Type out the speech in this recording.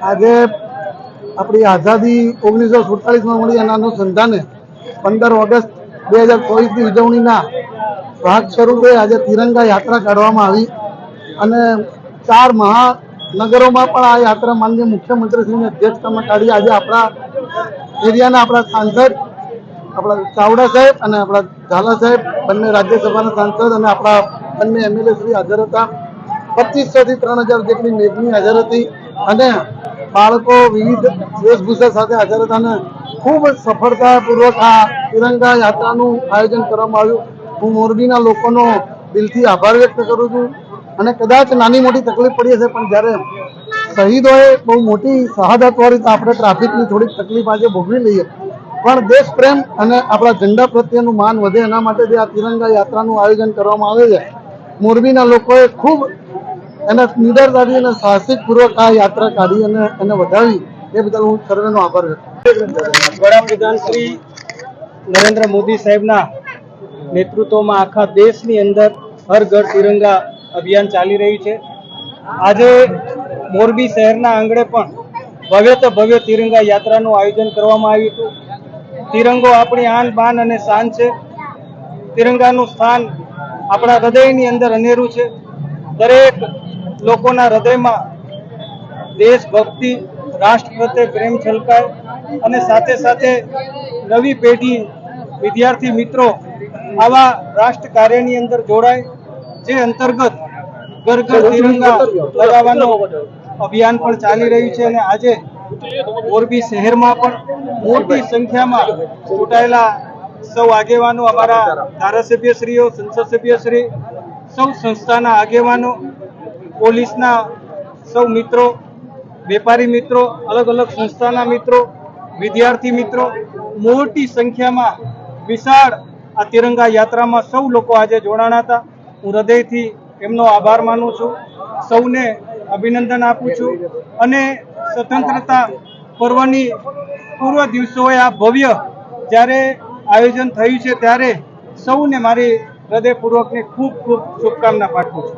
આજે આપણી આઝાદી ઓગણીસો સુડતાલીસમાં મળી એના અનુસંધાને પંદર ઓગસ્ટ બે હજાર ચોવીસની ઉજવણીના ભાગ સ્વરૂપે આજે તિરંગા યાત્રા કાઢવામાં આવી અને ચાર મહાનગરોમાં પણ આ યાત્રા માનનીય મુખ્યમંત્રીશ્રીની અધ્યક્ષતામાં કાઢી આજે આપણા એરિયાના આપણા સાંસદ, આપણા ચાવડા સાહેબ અને આપણા ઝાલા સાહેબ, બંને રાજ્યસભાના સાંસદ અને આપણા બંને એમએલએ શ્રી હાજર હતા. પચીસો થી ત્રણ હજાર જેટલી મેદની હાજર હતી. અને બાળકો વિવિધ વેશભૂષા સાથે હાજર હતા અને ખૂબ સફળતાપૂર્વક આ તિરંગા યાત્રાનું આયોજન કરવામાં આવ્યું. હું મોરબીના લોકોનો દિલથી આભાર વ્યક્ત કરું છું અને કદાચ નાની મોટી તકલીફ પડી હશે, પણ જ્યારે શહીદોએ બહુ મોટી શહાદતવાળી આપણે ટ્રાફિકની થોડીક તકલીફ આજે ભોગવી લઈએ. પણ દેશ પ્રેમ અને આપણા ઝંડા પ્રત્યેનું માન વધે એના માટે જે આ તિરંગા યાત્રાનું આયોજન કરવામાં આવે છે. મોરબીના લોકોએ ખૂબ એના નિડરતાથી અને સાહસિકપૂર્વક આ યાત્રા કાઢી અને એને વધાવી, એ બદલ હું સર્વેનો આભાર વ્યક્ત. વડાપ્રધાન શ્રી નરેન્દ્ર મોદી સાહેબના નેતૃત્વમાં આખા દેશની અંદર હર ઘર તિરંગા અભિયાન ચાલી રહ્યું છે. આજે મોરબી શહેરના આંગણે પણ ભવ્ય તો ભવ્ય તિરંગા યાત્રાનું આયોજન કરવામાં આવ્યું હતું. તિરંગો આપણી આન બાન અને શાન છે. તિરંગાનું સ્થાન આપણા હૃદયની અંદર અનેરું છે. દરેક લોકોના હૃદયમાં દેશભક્તિ રાષ્ટ્ર પ્રત્યે પ્રેમ છલકાય અને સાથે સાથે નવી પેઢી વિદ્યાર્થી મિત્રો આવા રાષ્ટ્ર કાર્યની અંદર જોડાય જે અંતર્ગત ઘર ઘર તિરંગા લગાવવાનું અભિયાન પણ ચાલી રહ્યું છે અને આજે મોરબી શહેરમાં પણ મોટી સંખ્યામાં ચૂંટાયેલા સૌ આગેવાનો અમારા ધારાસભ્યશ્રીઓ સંસદ સભ્યશ્રી સૌ સંસ્થાના આગેવાનો પોલીસના સૌ મિત્રો, વેપારી મિત્રો, અલગ અલગ સંસ્થાના મિત્રો, વિદ્યાર્થી મિત્રો, મોટી સંખ્યામાં વિશાળ આ તિરંગા યાત્રામાં સૌ લોકો આજે જોડાણા હતા. હું હૃદયથી એમનો આભાર માનું છું. સૌને અભિનંદન આપું છું. અને સ્વતંત્રતા પર્વની પૂર્વ દિવસોએ આ ભવ્ય જ્યારે આયોજન થયું છે, ત્યારે સૌને મારી હૃદયપૂર્વકની ખૂબ ખૂબ શુભકામના પાઠવું છું.